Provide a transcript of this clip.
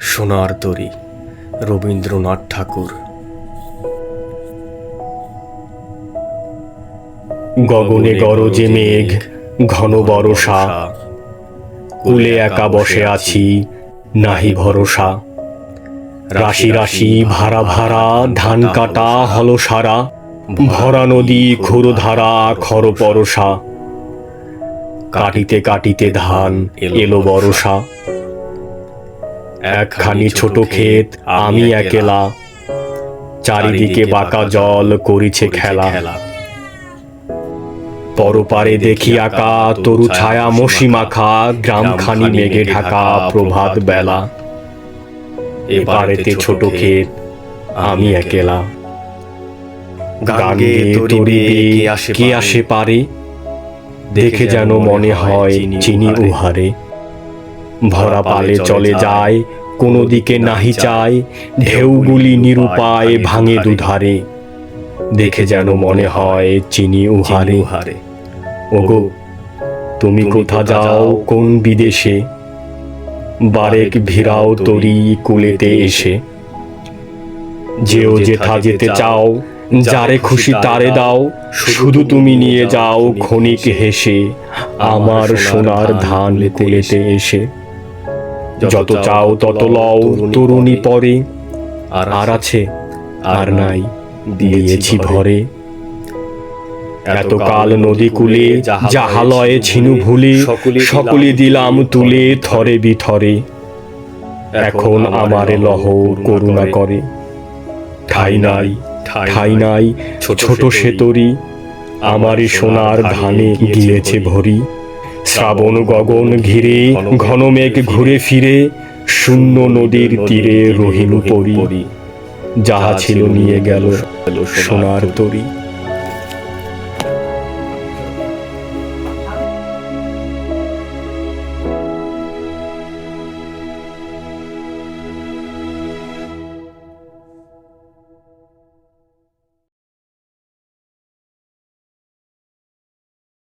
সোনার তরী রবীন্দ্রনাথ ঠাকুর। গগনে গরজে মেঘ, ঘন বরষা। কুলে একা বসে আছি, নাহি ভরসা। রাশি রাশি ভাড়া ভাড়া, ধান কাটা হল সারা ভরা নদী, ক্ষুরধারা, খর পরশা কাটিতে কাটিতে ধান, এলো বরষা একখানি ছোট ক্ষেত আমি একেলা। চারিদিকে বাঁকা জল করিছে খেলা। পরপারে দেখি আঁকা তরু ছায়া মসি মাখা গ্রামখানি মেঘে ঢাকা প্রভাত বেলা। এপারেতে ছোট ক্ষেত আমি একেলা। গান গেয়ে তরি কে আসে পারে? দেখে যেন মনে হয় চিনি উহারে। ভরা পালে চলে যায় কোনো দিকে নাহি চায় ঢেউগুলি নিরুপায় ভাঙে দুধারে। দেখে যেন মনে হয় চিনি উহারে। হারে ওগো তুমি কোথা যাও কোন বিদেশে? বারেক ভিড়াও তরি কুলেতে এসে। যেও যেথা যেতে চাও যারে খুশি তারে দাও শুধু তুমি নিয়ে যাও ক্ষণিক হেসে। আমার সোনার ধান কুলেতে এসে। যত চাও তত লও তরুণী পরে। আর আছে আর নাই দিয়েছি ভরে এতকাল নদী কুলে জাহালয়ে ছিনু ভুলে সকলে দিলাম তুলে থরে বিথরে। এখন আমারে লহ করুণা করে। ঠাই নাই ঠাই নাই ছোট সেতরি আমারই সোনার ধানে গিয়েছে ভরি। শ্রাবণ গগন ঘিরে, ঘন মেঘ ঘুরে ফিরে, শূন্য নদীর তীরে রহিনু পরি। যাহা ছিল নিয়ে গেল সোনার তরী।